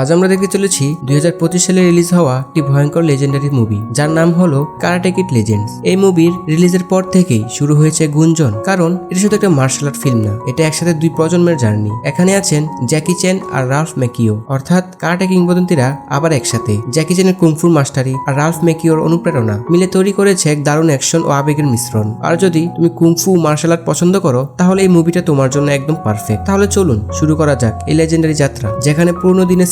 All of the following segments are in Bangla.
আজ আমরা দেখতে চলেছি দুই হাজার পঁচিশ সালে রিলিজ হওয়া একটি ভয়ঙ্কর লেজেন্ডারি মুভি যার নাম হলো কারাটেকিট লেজেন্ডস এই মুভির রিলিজের পর থেকেই শুরু হয়েছে গুঞ্জন, কারণ এটা শুধু একটা মার্শাল আর্ট ফিল্ম না, এটা একসাথে দুই প্রজন্মের জার্নি। এখানে আছেন জ্যাকি চেন আর রালফ মেকিও অর্থাৎ কারাটে কিংবদন্তিরা আবার একসাথে। জ্যাকি চ্যানের কুংফুর মাস্টারি আর রালফ মেকিওর অনুপ্রেরণা মিলে তৈরি করেছে এক দারুণ অ্যাকশন ও আবেগের মিশ্রণ। আর যদি তুমি কুংফু মার্শাল আর্ট পছন্দ করো, তাহলে এই মুভিটা তোমার জন্য একদম পারফেক্ট তাহলে চলুন, শুরু করা যাক এই লেজেন্ডারি যাত্রা, যেখানে পুরনো দিনের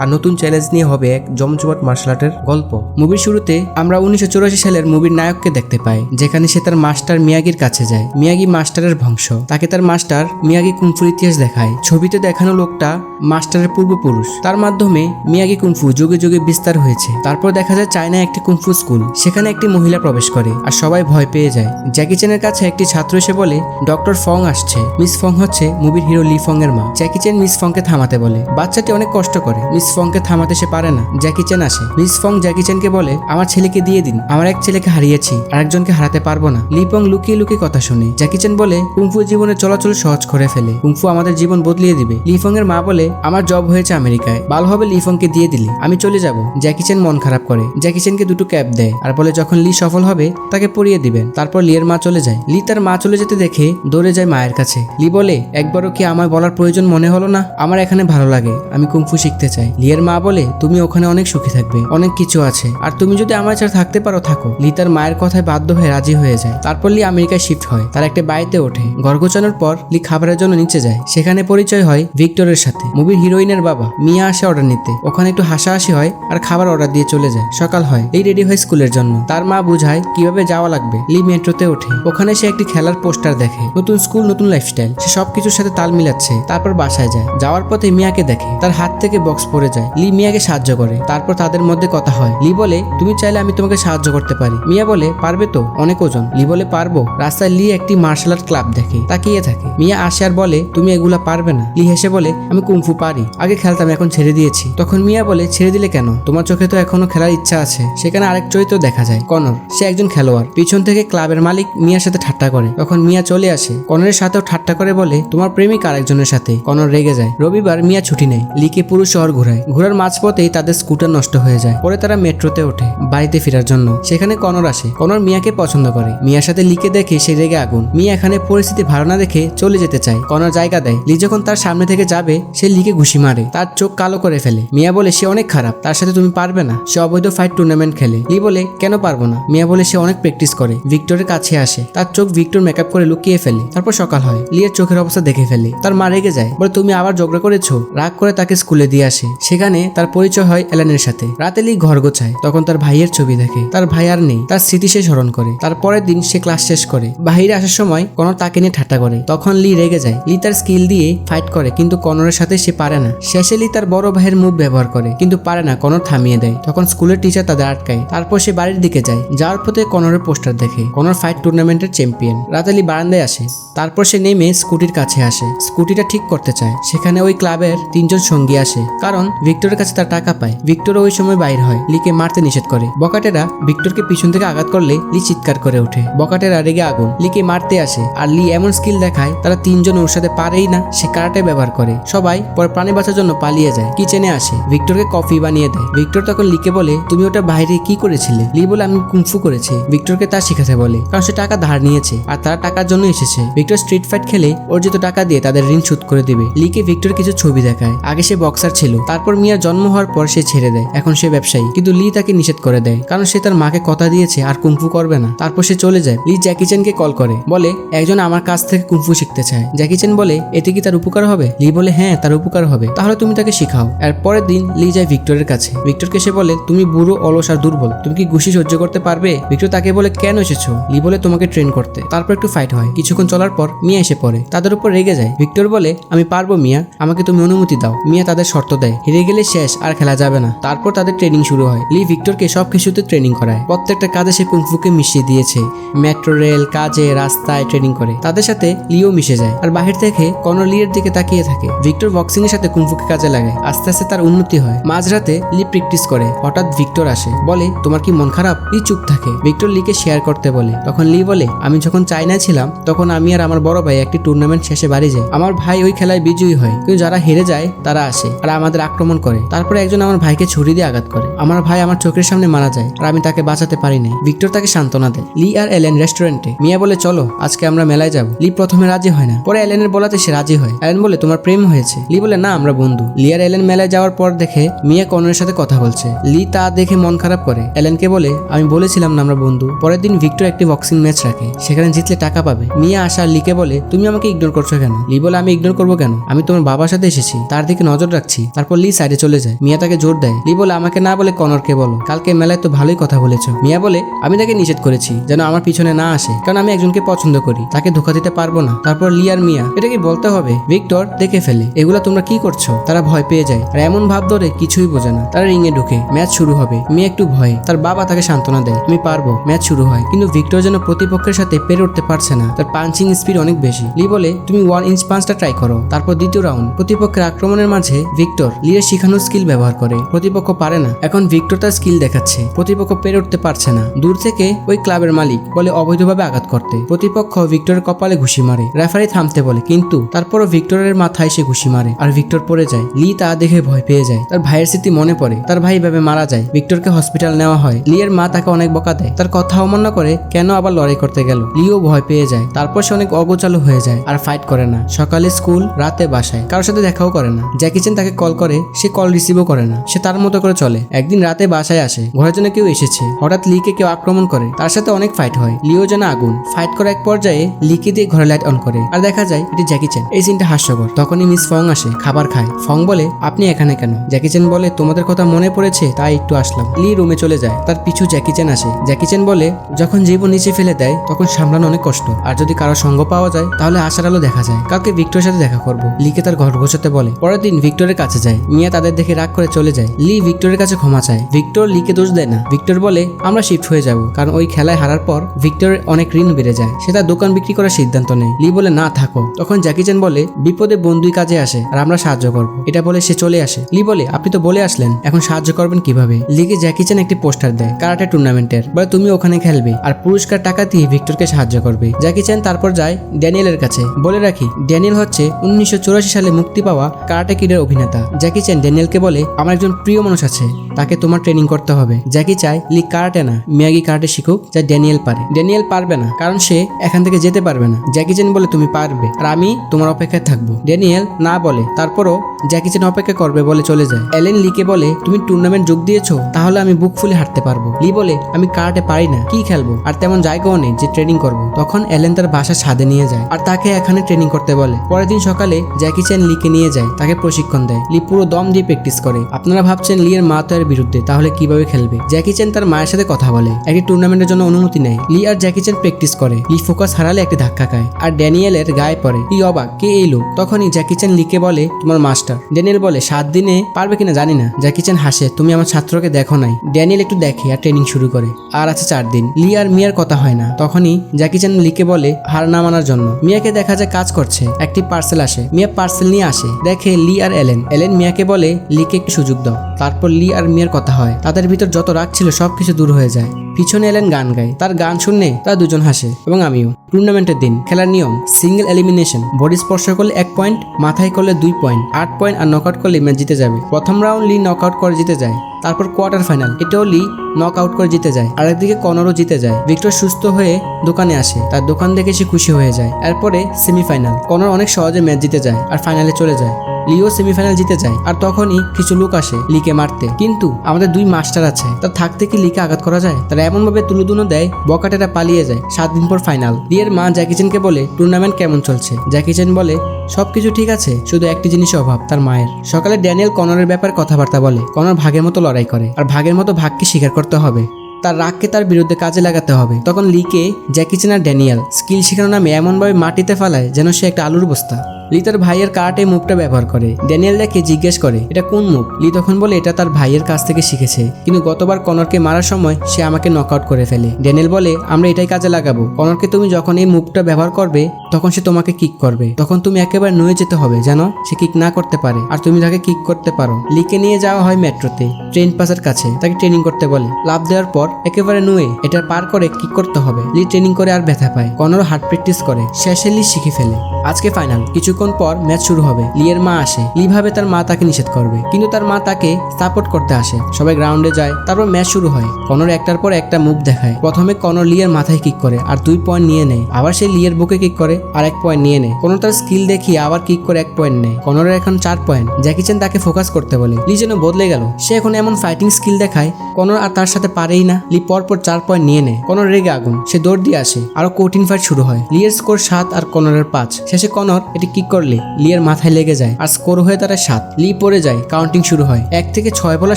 আর নতুন চ্যালেঞ্জ নিয়ে হবে এক জমজমাট মার্শাল আর্টের গল্প। মুভির শুরুতে আমরা উনিশশো সালের মুভির নায়ককে দেখতে পাই, যেখানে সে তার মাস্টার মিয়াগির কাছে যায়। মিয়াগি মাস্টারের বংশ। তাকে তার মাস্টার মিয়াগি কুংফুর ইতিহাস দেখায়। ছবিতে দেখানো লোকটা মাস্টারের পূর্বপুরুষ। তার মাধ্যমে মিয়াগি কুংফু যুগে যুগে বিস্তার হয়েছে। তারপর দেখা যায় চায়নায় একটি কুংফু স্কুল সেখানে একটি মহিলা প্রবেশ করে আর সবাই ভয় পেয়ে যায়। জ্যাকি চ্যানের কাছে একটি ছাত্র এসে বলে ডক্টর ফং আসছে। মিস ফং হচ্ছে মুভির হিরো লি ফং এর মা। জ্যাকি চ্যান মিস ফংকে থামাতে বলে। বাচ্চাটি অনেক কষ্ট করে। মিস ফংকে থামাতে সে পারে না। জ্যাকি চ্যান আসে। মিস ফং জ্যাকি চ্যানকে বলে, আমার ছেলেকে দিয়ে দিন। আমার এক ছেলেকে হারিয়েছি। আর একজনকে হারাতে পারব না। লি ফং লুকিয়ে লুকিয়ে কথা শুনে। জ্যাকি চ্যান বলে কুংফু জীবনে চলাচল সহজ করে ফেলে। কুংফু আমাদের জীবন বদলিয়ে দিবে। লি ফং এর মা বলে, আমার জব হয়েছে আমেরিকায়। ভালো হবে লি ফংকে দিয়ে দিলি। আমি চলে যাব। জ্যাকি চ্যান মন খারাপ করে। জ্যাকি চ্যানকে দুটো ক্যাব দেয় আর বলে, যখন লি সফল হবে, তাকে পরিয়ে দিবেন। তারপর লিয়ের মা চলে যায়। লি তার মা চলে যেতে দেখে দৌড়ে যায় মায়ের কাছে। লি বলে, একবারও কি আমায় বলার প্রয়োজন মনে হলো না? আমার এখানে ভালো লাগে। আমি কুংফু শিখতে চাই। লিয়ের মা বলে, তুমি ওখানে অনেক সুখী থাকবে। অনেক কিছু আছে। আর তুমি যদি আমার ছাড়া থাকতে পারো, থাকো। লি তার মায়ের কথায় বাধ্য হয়ে রাজি হয়ে যায়। তারপর লি আমেরিকায় শিফট হয়। তার একটা বাড়িতে ওঠে। ঘর গোছানোর পর লি খাবারের জন্য নিচে যায়। সেখানে পরিচয় হয় ভিক্টরের সাথে। মুভির হিরোইনের বাবা মিয়া আসে অর্ডার নিতে। ওখানে একটু হাসাহাসি হয় আর খাবার অর্ডার দিয়ে চলে যায়। সকাল হয়। এই রেডি হয় স্কুলের জন্য। তার মা বুঝায় কীভাবে যাওয়া লাগবে। লি মেট্রোতে ওঠে। ওখানে সে একটি খেলার পোস্টার দেখে। নতুন স্কুল, নতুন লাইফস্টাইল সে সবকিছুর সাথে তাল মিলাচ্ছে। তারপর বাসায় যায়। যাওয়ার পথে মিয়াকে দেখে। তার হাত থেকে বক্স পড়ে যায়। লি মিয়াকে সাহায্য করে। তারপর তাদের মধ্যে কথা হয়। লি বলে, তুমি চাইলে আমি তোমাকে সাহায্য করতে পারি। মিয়া বলে, পারবে তো, অনেক ওজন। লি বলে, পারব। রাস্তায় লি একটি মার্শাল আর্ট ক্লাব দেখে, তাকিয়ে থাকে। মিয়া আসে আর বলে, তুমি এগুলা পারবে না। লি হেসে বলে, আমি কুংফু পারি। আগে খেলতাম, এখন ছেড়ে দিয়েছি। তখন মিয়া বলে, ছেড়ে দিলে কেন? তোমার চোখে তো এখনও খেলার ইচ্ছা আছে। সেখানে আরেক চরিত্র দেখা যায়, কনর। সে একজন খেলোয়াড়। পিছন থেকে ক্লাবের মালিক মিয়ার সাথে ঠাট্টা করে। তখন মিয়া চলে আসে। কনরের সাথেও ঠাট্টা করে বলে, তোমার প্রেমিক আরেকজনের সাথে। কনর রেগে যায়। রবিবার মিয়া ছুটি নেয়। লিকে পুরো শহর ঘোরায়। ঘোরার মাঝপথেই তাদের স্কুটার নষ্ট হয়ে যায়। পরে তারা মেট্রোতে ওঠে, বাড়িতে ফেরার জন্য। সেখানে কনর আসে। কনর মিয়াকে পছন্দ করে। মিয়ার সাথে লিকে দেখে সে রেগে আগুন। মিয়া এখানে পরিস্থিতি ভালো না দেখে চলে যেতে চায়। কনর জায়গা দেয়। লি যখন তার সামনে থেকে যাবে, সে লিকে ঘুষি মারে। তার চোখ কালো করে ফেলে। মিয়া বলে, সে অনেক খারাপ। তার সাথে তুমি পারবে না। সে অবৈধ ফাইট টুর্নামেন্ট খেলে। লি বলে, কেন পারব না? মিয়া বলে, সে অনেক প্র্যাকটিস করে। ভিক্টরের কাছে আসে। তার চোখ ভিক্টর মেকআপ করে লুকিয়ে ফেলে। তারপর সকাল হয়। লিয়ের চোখের অবস্থা দেখে ফেলে। তার মা রেগে যায়। বলে, তুমি আবার ঝগড়া করেছ? রাগ করে তাকে স্কুলে দিয়ে আসে। সেখানে তার পরিচয় হয় এলানের সাথে। রাতে লি ঘর গোছায়। তখন তার ভাইয়ের ছবি দেখে। তার ভাই আর নেই। তার স্মৃতি সে স্মরণ করে। তারপরের দিন সে ক্লাস শেষ করে। বাহিরে আসার সময় কনর তাকে নিয়ে ঠাট্টা করে। তখন লি রেগে যায়। লি তার স্কিল দিয়ে ফাইট করে, কিন্তু কনরের সাথে সে পারে না। শেষে লি তার বড় ভাইয়ের মুভ ব্যবহার করে, কিন্তু পারে না। কনর থামিয়ে দেয়। তখন স্কুলের টিচার তাদের আটকায়। তারপর সে বাড়ির দিকে যায়। যাওয়ার পথে কনরের পোস্টার দেখে। কনর ফাইট টুর্নামেন্টের চ্যাম্পিয়ন। রাতালি বারান্দায় আসে। তারপর সে নেমে স্কুটির কাছে আসে। স্কুটিটা ঠিক করতে চায়। সেখানে ওই ক্লাবের তিনজন সঙ্গী আসে। কারণ ভিক্টরের কাছে তার টাকা পায়। ভিক্টর ওই সময় বাইর হয়, লিকে মারতে নিষেধ করে। বকাটেরা ভিক্টরকে পিছন থেকে আঘাত করলে লি চিৎকার করে ওঠে। বকাটেরা রেগে আগুন, লিকে মারতে আসে। আর লি এমন স্কিল দেখায়, তারা তিনজন ওর সাথে পারেই না, সে কারাটে ব্যবহার করে। সবাই পরে প্রাণে বাঁচার জন্য পালিয়ে যায়, কিচেনে আসে। ভিক্টরকে কফি বানিয়ে দেয়। ভিক্টর তখন লিকে বলে, তুমি ওটা বাইরে কি করেছিলে? লি বলে, আমি কুংফু করেছি। ভিক্টরকে তা শিখাতে বলে, কারণ সে টাকা ধার নিয়েছে, আর তারা টাকার জন্য এসেছে। ভিক্টর স্ট্রিট ফাইট খেলে অর্জিত টাকা দিয়ে, তাদের ঋণ শোধ করে দেবে। লিকে ভিক্টর কিছু ছবি দেখায়। আগে সে বক্সার ছিল তারপর মিয়ার জন্ম হওয়ার পর সে ছেড়ে দেয়। এখন সে ব্যবসায়ী। কিন্তু লি তাকে নিষেধ করে দেয়। কারণ সে তার মাকে কথা দিয়েছে আর কুংফু করবে না। তারপর সে চলে যায়। লি জ্যাকি চ্যানকে কল করে। বলে, একজন আমার কাছ থেকে কুংফু শিখতে চায়। জ্যাকি চ্যান বলে, এতে কি তার উপকার হবে? লি বলে হ্যাঁ তার উপকার হবে। তাহলে তুমি তাকে শিখাও। আর পরের দিন লি যায় ভিক্টরের কাছে। ভিক্টরকে সে বলে, তুমি বুড়ো, অলস আর দুর্বল। তুমি কি ঘুষি সহ্য করতে পারবে? ভিক্টর তাকে বলে, কেন এসেছ? লি বলে, তোমাকে ট্রেন করতে। তারপর একটু ফাইট হয়। কিছুক্ষণ চলার পর মিয়া এসে পড়ে। তাদের উপর রেগে যায়। ভিক্টর বলে, আমি পারব, মিয়া। আমাকে তুমি অনুমতি দাও। মিয়া তাদের শর্ত দেয়। হেরে গেলে শেষ, আর খেলা যাবে না। তারপর তাদের ট্রেনিং শুরু হয়। লি ভিক্টরকে সব কিছুতে ট্রেনিং করায়। প্রত্যেকটা কাজে সে কুংফুকে মিশিয়ে দিয়েছে। মেট্রো রেল কাজে, রাস্তায় ট্রেনিং করে। তাদের সাথে লিও মিশে যায়। আর বাহির থেকে কনর লিয়ের দিকে তাকিয়ে থাকে। ভিক্টর বক্সিং এর সাথে কুংফুকে কাজে লাগায়। আস্তে আস্তে তার উন্নতি হয়। মাঝরাতে লি প্র্যাকটিস করে। হঠাৎ ভিক্টর আসে। বলে, তোমার কি মন খারাপ? লি চুপ থাকে। ভিক্টর লিকে শেয়ার করতে বলে। তখন লি বলে, আমি যখন চাইনায় ছিলাম, তখন আমি আর আমার বড় ভাই একটি টুর্নামেন্ট শেষে বাড়ি যাই। আমার ভাই ওই খেলায় বিজয়ী হয়। কিন্তু যারা হেরে যায়, তারা আসে। আর আমাকে আমাদের আক্রমণ করে। তারপরে একজন আমার ভাইকে ছুরি দিয়ে আঘাত করে। আমার ভাই আমার চোখের সামনে মারা যায় আর আমি তাকে বাঁচাতে পারি নাই ভিক্টর তাকে সান্ত্বনা দেয়। লি আর এলেন রেস্টুরেন্টে। মিয়া বলে, চলো, আজকে আমরা মেলায় যাব। লি প্রথমে রাজি হয় না। পরে এলেনের বলাতে সে রাজি হয়। এলেন বলে, তোমার প্রেম হয়েছে। লি বলে, না, আমরা বন্ধু। লি আর এলেন মেলায় যাওয়ার পর দেখে মিয়া কনরের সাথে কথা বলছে। লি তা দেখে মন খারাপ করে। এলেনকে বলে, আমি বলেছিলাম না আমরা বন্ধু। পরের দিন ভিক্টর একটি বক্সিং ম্যাচ রাখে। সেখানে জিতলে টাকা পাবে। মিয়া আসা লিকে বলে, তুমি আমাকে ইগনোর করছ কেন? লি বলে, আমি ইগনোর করব কেন? আমি তোমার বাবার সাথে এসেছি। তার দিকে নজর রাখছি। তারপর লি সাইডে চলে যায়। মিয়া তাকে জোর দেয়। লি বলে, আমাকে না বলে কনরকে বলো। কালকে মেলায় তো ভালোই কথা বলেছ। মিয়া বলে, আমি তাকে নিষেধ করেছি যেন আমার পিছনে না আসে, কারণ আমি একজনকে পছন্দ করি। তাকে ধোকা দিতে পারব না। তারপর লি আর মিয়া এটা কি বলতে হবে, ভিক্টর, দেখে ফেলে। এগুলা তোমরা কি করছ? তারা ভয় পেয়ে যায়। আর এমন ভাব ধরে কিছুই বোঝে না। তারা রিংয়ে ঢুকে। ম্যাচ শুরু হবে। মিয়া একটু ভয়ে, তার বাবা তাকে সান্ত্বনা দেয়, আমি পারব, ম্যাচ শুরু হয়। কিন্তু ভিক্টর যেন প্রতিপক্ষের সাথে পেরে উঠতে পারছে না। তার পাঞ্চিং স্পিড অনেক বেশি। লি বলে, তুমি ওয়ান ইঞ্চ পাঁচটা ট্রাই করো। তারপর দ্বিতীয় রাউন্ড প্রতিপক্ষের আক্রমণের মাঝে ভিক্টর লিয়ের শিখানোর স্কিল ব্যবহার করে। প্রতিপক্ষ পারে না। এখন ভিক্টর তার স্কিল দেখাচ্ছে। প্রতিপক্ষ পেরে উঠতে পারছে না। দূর থেকে ওই ক্লাবের মালিক বলে অবৈধভাবে আঘাত করতে। প্রতিপক্ষ ভিক্টরের কপালে ঘুষি মারে। রেফারি থামতে বলে, কিন্তু তারপরও ভিক্টরের মাথায় সে ঘুষি মারে। আর ভিক্টর পড়ে যায়। লি তা দেখে ভয় পেয়ে যায়। তার ভাইয়ের স্মৃতি মনে পড়ে। তার ভাই এভাবে মারা যায়। ভিক্টরকে হসপিটাল নেওয়া হয়। লিয়ের মা তাকে অনেক বকা দেয়। তার কথা অমান্য করে কেন আবার লড়াই করতে গেল? লিও ভয় পেয়ে যায়। তারপর সে অনেক অগোচালু হয়ে যায়। আর ফাইট করে না। সকালে স্কুল, রাতে বাসায়। কারোর সাথে দেখাও করে না। জ্যাকি চেন তাকে কল করে, সে কল রিসিভও করে না। সে তার মতো করে চলে। একদিন রাতে বাসায় আসে। ঘরের জন্য কেউ এসেছে। হঠাৎ লিকে কেউ আক্রমণ করে। তার সাথে অনেক ফাইট হয়। লিও যেন আগুন। ফাইট করা এক পর্যায়ে লিকে দিয়ে ঘরে লাইট অন করে। আর দেখা যায়, এটি জ্যাকি চেন এই সিনটা হাস্যকর। তখনই মিস ফং আসে। খাবার খায়। ফং বলে, আপনি এখানে কেন? জ্যাকি চেন বলে, তোমাদের কথা মনে পড়েছে, তাই একটু আসলাম। লি রুমে চলে যায়। তার পিছু জ্যাকি চেন আসে। জ্যাকি চেন বলে, যখন জীবন নিচে ফেলে দেয়, তখন সামলানো অনেক কষ্ট। আর যদি কারও সঙ্গ পাওয়া যায়, তাহলে আশার আলো দেখা যায়। কালকে ভিক্টরের সাথে দেখা করব। লিকে তার ঘর গোছাতে বলে, পরের দিন ভিক্টরের কাছে যায়। মিয়া তাদের দেখে রাগ করে চলে যায়। লি ভিক্টরের কাছে ক্ষমা চায়। ভিক্টর লিকে দোষ দেয় না। ভিক্টর বলে, আমরা শিফট হয়ে যাব। কারণ ওই খেলায় হারার পর ভিক্টরের অনেক ঋণ বেড়ে যায়। সে তার দোকান বিক্রি করার সিদ্ধান্ত নেয়। লি বলে, না, থাকো। তখন জ্যাকি চ্যান বলে, বিপদে বন্ধুই কাজে আসে আর আমরা সাহায্য করব। এটা বলে সে চলে আসে। লি বলে, আপনি তো বলে আসলেন, এখন সাহায্য করবেন কীভাবে? লিগে জ্যাকি চ্যান একটি পোস্টার দেয়, কারাটে টুর্নামেন্টের। বলে, তুমি ওখানে খেলবে আর পুরস্কার টাকা দিয়ে ভিক্টরকে সাহায্য করবে। জ্যাকি চ্যান তারপর যায় ড্যানিয়েলের কাছে। বলে রাখি, ড্যানিয়েল হচ্ছে উনিশশো চুরাশি সালে মুক্তি পাওয়া কারাটে কিডের অভিনেতা। জ্যাকি চ্যান ড্যানিয়েলকে বলে, আমার একজন প্রিয় মানুষ আছে, তাকে তোমার ট্রেনিং করতে হবে। জ্যাকি চায়, লি কারাটে না, মিয়াগি কারাটে শিখুক যা ড্যানিয়েল পারে। ড্যানিয়েল পারবে না, কারণ সে এখান থেকে যেতে পারবে না। জ্যাকি চ্যান বলে, তুমি পারবে। আর আমি তোমার অপেক্ষায় থাকব। ড্যানিয়েল না বলে, তারপরও জ্যাকি চ্যান অপেক্ষা করবে বলে চলে যায়। এলেন লিকে বলে, তুমি টুর্নামেন্ট যোগ দিয়েছ, তাহলে আমি বুক ফুলে হাঁটতে পারব। লি বলে, আমি কারাটে পারি না, কি খেলব? আর তেমন জায়গাও নেই যে ট্রেনিং করব। তখন অ্যালেন তার বাসা ছাদে নিয়ে যায়, আর তাকে এখানে ট্রেনিং করতে বলে। পরের দিন সকালে জ্যাকি চ্যান লিকে নিয়ে যায়, তাকে প্রশিক্ষণ দেয়। লি পুরো দম দিয়ে প্র্যাকটিস করে। আপনারা ভাবছেন লি এর মা তো এর বিরুদ্ধে, তাহলে কীভাবে খেলবে? জ্যাকি চ্যান তার মায়ের সাথে কথা বলে। একটি টুর্নামেন্টের জন্য অনুমতি নেয়। লি আর জ্যাকি চ্যান প্র্যাকটিস করে। লি ফোকাস হারালে একটি ধাক্কা খায়। আর ড্যানিয়েলের গায়ে পড়ে। ই অবাক, কে এই লোক? তখনই জ্যাকি চ্যান লিকে বলে, তোমার মাস্টার ড্যানিয়েল বলে, সাত দিনে পারবে কিনা জানি না। জ্যাকি চ্যান হাসে, তুমি আমার ছাত্রকে দেখো নাই। ড্যানিয়েল একটু দেখে আর ট্রেনিং শুরু করে। আর আছে চার দিন। লি আর মিয়ার কথা হয় না। তখনই জ্যাকি চ্যান লিকে বলে, হার না মানার জন্য। মিয়াকে দেখা যায় কাজ করছে। একটি পার্সেল আসে। মিয়া পার্সেল নিয়ে আসে। দেখে লি আর এলেন। এলেন মিয়াকে বলে, লিকে একটু সুযোগ দাও। তারপর লি আর মিয়ার কথা হয়। তাদের ভিতর যত রাগ ছিল সবকিছু দূর হয়ে যায়। পিছনে এলেন গান গায়। তার গান শুনে তারা দুজন হাসে এবং আমিও। টুর্নামেন্টের দিন, খেলার নিয়ম সিঙ্গেল এলিমিনেশন বডি স্পর্শ করলে এক পয়েন্ট মাথায় করলে দুই পয়েন্ট আট পয়েন্ট আর নকআউট করলে ম্যাচ জিতে যাবে। প্রথম রাউন্ড লি নকআউট করে জিতে যায়, তারপর কোয়ার্টার ফাইনাল এটাও লি নক আউট করে জিতে যায়, আরেকদিকে কনরও জিতে যায়। ভিক্টর সুস্থ হয়ে দোকানে আসে, তার দোকান দেখে সে খুশি হয়ে যায়। এরপরে সেমিফাইনাল কনর অনেক সহজে ম্যাচ জিতে যায় আর ফাইনালে চলে যায়। লিও সেমিফাইনাল জিতে যায় আর তখনই কিছু লোক আসে লিকে মারতে। কিন্তু আমাদের দুই মাস্টার আছে তার থাকতে কি লিকে আঘাত করা যায়? তারা এমন ভাবে তুলুদুনো দেয়, বকাটেরা পালিয়ে যায়, সাত দিন পর ফাইনাল লিয়ের মা জ্যাকিচেনকে বলে টুর্নামেন্ট কেমন চলছে? জ্যাকিচেন বলে সব কিছু ঠিক আছে, শুধু একটি জিনিসের অভাব, তার মায়ের। সকালে ড্যানিয়েল কনরের ব্যাপারে কথাবার্তা বলে। কনর ভাগের মতো লড়াই করে, আর ভাগের মতো ভাগকে স্বীকার করতে হবে। তার রাগকে তার বিরুদ্ধে কাজে লাগাতে হবে। তখন লিকে জ্যাকিচেন আর ড্যানিয়েল স্কিল শেখানোর নামে এমনভাবে মাটিতে ফেলায় যেন সে একটা আলুর বস্তা। লি তার ভাইয়ের কারাটে মুভটা ব্যবহার করে। ড্যানিয়েল দেখে জিজ্ঞেস করে, এটা কোন মুভ? লি তখন বলে, এটা তার ভাইয়ের কাছ থেকে শিখেছে। কিন্তু গতবার কনরকে মারার সময় সে আমাকে নকআউট করে ফেলে। ড্যানিয়েল বলে, আমরা এটাই কাজে লাগাবো। কনরকে তুমি যখন এই মুভটা ব্যবহার করবে, তখন সে তোমাকে কিক করবে। তখন তুমি একেবারে নুয়ে যেতে হবে যেন সে কিক না করতে পারে। আর তুমি তাকে কিক করতে পারো। লিকে নিয়ে যাওয়া হয় মেট্রোতে। ট্রেন পাসের কাছে। তাকে ট্রেনিং করতে বলে। লাভ দেওয়ার পর একেবারে নুয়ে, এটা পার করে কিক করতে হবে। লি ট্রেনিং করে আর ব্যথা পায়। কনরও হার্ট প্র্যাকটিস করে। শেষে লি শিখে ফেলে। আজকে ফাইনাল কিছু কিছুক্ষণ পর ম্যাচ শুরু হবে। লিয়ের মা আসে। লি ভাবে তার মা তাকে নিষেধ করবে। কিন্তু তার মা তাকে সাপোর্ট করতে আসে। সবাই গ্রাউন্ডে যায়, তারপর ম্যাচ শুরু হয়। কনর একটার পর একটা মুভ দেখায়। প্রথমে কনর লিয়ের মাথায় কিক করে আর দুই পয়েন্ট নিয়ে নেয়। আবার সে লিয়ের বুকে কিক করে আর এক পয়েন্ট নিয়ে নেয়। কনর তার স্কিল দেখিয়ে আবার কিক করে এক পয়েন্ট নেয়। কনরের এখন চার পয়েন্ট। জ্যাকি চ্যান তাকে ফোকাস করতে বলে। লি যেন বদলে গেল। সে এখন এমন ফাইটিং স্কিল দেখায়, কনর আর তার সাথে পারেই না। লি পরপর চার পয়েন্ট নিয়ে নেয়। কনর রেগে আগুন। সে দৌড় দিয়ে আসে। আরও কঠিন ফাইট শুরু হয়। লিয়ের স্কোর সাত আর কনরের পাঁচ। শেষে কনর এটি কিক করলে লিয়ের মাথায় লেগে যায় আর স্কোর হয়ে দাঁড়ায় সাত। লি পড়ে যায় কাউন্টিং শুরু হয়। এক থেকে ছয় বলার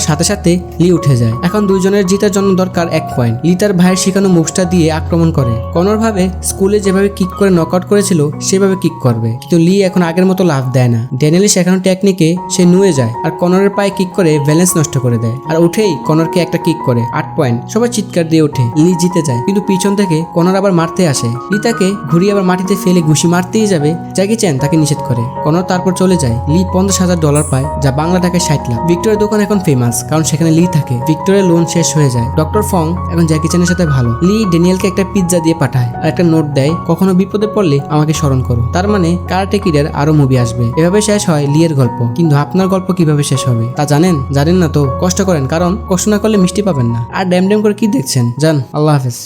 সাথে সাথে লি উঠে যায়। এখন দুইজনের জিতার জন্য দরকার এক পয়েন্ট লি তার ভাইয়ের শিখানো মুভসটা দিয়ে আক্রমণ করে। কনর ভাবে স্কুলে যেভাবে কিক করে নকআউট করেছিল, সেভাবে কিক করবে। কিন্তু লি এখন আগের মতো লাভ দেয় না। ড্যানিয়েলি শেখানো টেকনিকে সে নুয়ে যায় আর কনরের পায়ে কিক করে ব্যালেন্স নষ্ট করে দেয়। আর উঠেই কনরকে একটা কিক করে। আট পয়েন্ট সবাই চিৎকার দিয়ে ওঠে। লি জিতে যায়। কিন্তু পিছন থেকে কনর আবার মারতে আসে। লি তাকে ঘুরিয়ে আবার মাটিতে ফেলে ঘুষি মারতেই যাবে। জ্যাকি চ্যান তাকে নিষেধ করে। কনর তারপর চলে যায়। লি পঞ্চাশ হাজার ডলার পায়, যা বাংলা টাকায় ষাট লাখ। ভিক্টোরের দোকান এখন ফেমাস কারণ সেখানে লি থাকে। ভিক্টোরের লোন শেষ হয়ে যায়। ডক্টর ফং এখন জ্যাকি চ্যানের সাথে ভালো। লি ড্যানিয়েলকে একটা পিৎজা দিয়ে পাঠায় আর একটা নোট দেয়, কখনো বিপদে পড়লে আমাকে স্মরণ করো। তার মানে কারাটে কিডের আরও মুভি আসবে। এভাবে শেষ হয় লিয়ের গল্প। কিন্তু আপনার গল্প কীভাবে শেষ হবে? তা জানেন? জানেন না তো? কষ্ট করেন, কারণ কষ্ট না করলে মিষ্টি পাবেন না। আর ড্যাম ড্যাম করে কি দেখছেন? যান, আল্লাহ হাফেজ।